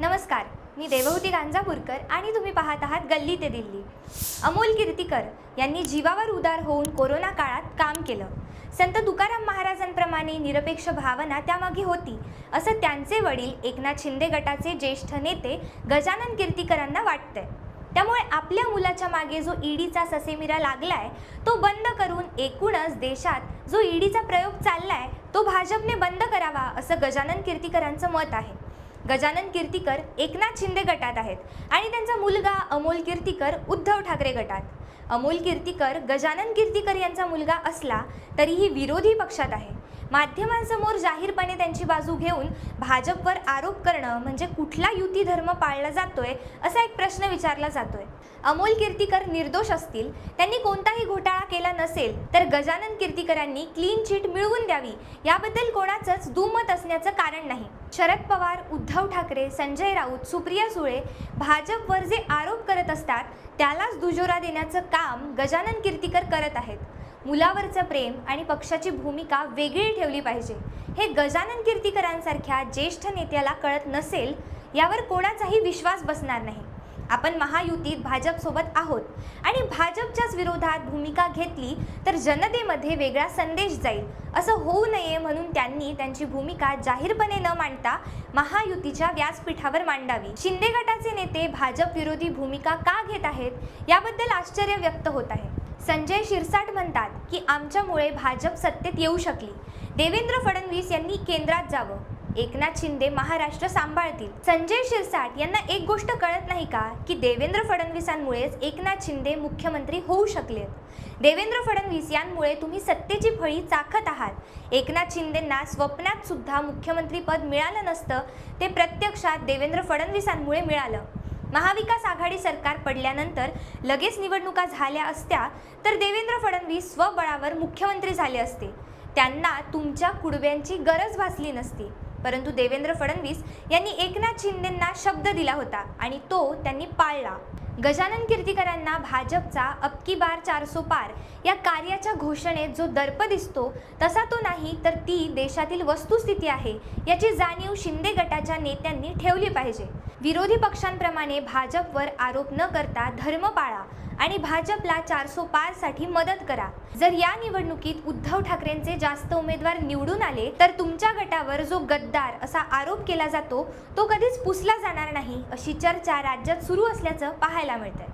नमस्कार मी देवहूती गांजापूरकर आणि तुम्ही पाहत आहात गल्ली ते दिल्ली. अमोल कीर्तीकर यांनी जीवावर उदार होऊन कोरोना काळात काम केलं. संत तुकाराम महाराजांप्रमाणे निरपेक्ष भावना त्यामागे होती असं त्यांचे वडील एकनाथ शिंदे गटाचे ज्येष्ठ नेते गजानन कीर्तीकरांना वाटतंय. त्यामुळे आपल्या मुलाच्या मागे जो ईडीचा ससेमिरा लागलाय तो बंद करून एकूणच देशात जो ईडीचा प्रयोग चाललाय तो भाजपने बंद करावा असं गजानन कीर्तीकरांचं मत आहे. गजानन कीर्तीकर एकनाथ शिंदे गटात आहेत आणि त्यांचा मुलगा अमोल कीर्तीकर उद्धव ठाकरे गटात. अमोल कीर्तीकर गजानन कीर्तीकर यांचा मुलगा असला तरीही विरोधी पक्षात आहे. माध्यमांसमोर जाहीरपणे त्यांची बाजू घेऊन भाजपवर आरोप करणं म्हणजे कुठला युती धर्म पाळला जातोय असा एक प्रश्न विचारला जातोय. अमोल कीर्तीकर निर्दोष असतील त्यांनी कोणताही घोटाळा केला नसेल तर गजानन कीर्तीकरांनी क्लीन चिट मिळवून द्यावी याबद्दल कोणाचंच दुमत असण्याचं कारण नाही. शरद पवार उद्धव ठाकरे संजय राऊत सुप्रिया सुळे भाजपवर जे आरोप करत असतात त्यालाच दुजोरा देण्याचं काम गजानन कीर्तीकर करत आहेत. मुलावरचं प्रेम आणि पक्षाची भूमिका वेगळी ठेवली पाहिजे. हे गजानन कीर्तीकरांसारख्या ज्येष्ठ नेत्याला कळत नसेल यावर कोणाचाही विश्वास बसणार नाही. आपण महायुतीत भाजपसोबत आहोत आणि भाजपच्याच विरोधात भूमिका घेतली तर जनतेमध्ये वेगळा संदेश जाईल. असं होऊ नये म्हणून त्यांनी त्यांची भूमिका जाहीरपणे न मांडता महायुतीच्या व्यासपीठावर मांडावी. शिंदे गटाचे नेते भाजप विरोधी भूमिका का घेत आहेत याबद्दल आश्चर्य व्यक्त होत आहे. संजय शिरसाट म्हणतात की आमच्यामुळे भाजप सत्तेत येऊ शकली. देवेंद्र फडणवीस यांनी केंद्रात जावं. एकनाथ शिंदे महाराष्ट्र सांभाळतील. संजय शिरसाट यांना एक गोष्ट कळत नाही का? की देवेंद्र फडणवीसांमुळेच एकनाथ शिंदे मुख्यमंत्री होऊ शकलेत देवेंद्र फडणवीस यांमुळे तुम्ही सत्तेची फळी चाखत आहात. एकनाथ शिंदेंना स्वप्नात सुद्धा मुख्यमंत्रीपद मिळालं नसतं ते प्रत्यक्षात देवेंद्र फडणवीसांमुळे मिळालं. महाविकास आघाडी सरकार पडल्यानंतर लगेच निवडणुका झाल्या असत्या तर देवेंद्र फडणवीस स्वबळावर मुख्यमंत्री झाले असते. त्यांना तुमच्या कुडव्यांची गरज भासली नसती. परंतु देवेंद्र फडणवीस यांनी एकनाथ शिंदेंना शब्द दिला होता आणि तो त्यांनी पाळला. गजानन कीर्तिकरांना भाजपचा अबकी बार चारसो पार या कार्याच्या घोषणेत जो दर्प दिसतो तसा तो नाही तर ती देशातील वस्तुस्थिती आहे याची जाणीव शिंदे गटाच्या नेत्यांनी ठेवली पाहिजे. विरोधी पक्षांप्रमाणे भाजपवर आरोप न करता धर्म पाळा आणि भाजपला चारसो पारसाठी मदत करा. जर या निवडणुकीत उद्धव ठाकरेंचे जास्त उमेदवार निवडून आले तर तुमच्या गटावर जो गद्दार असा आरोप केला जातो तो कधीच पुसला जाणार नाही अशी चर्चा राज्यात सुरू असल्याचं पाहायला मिळतं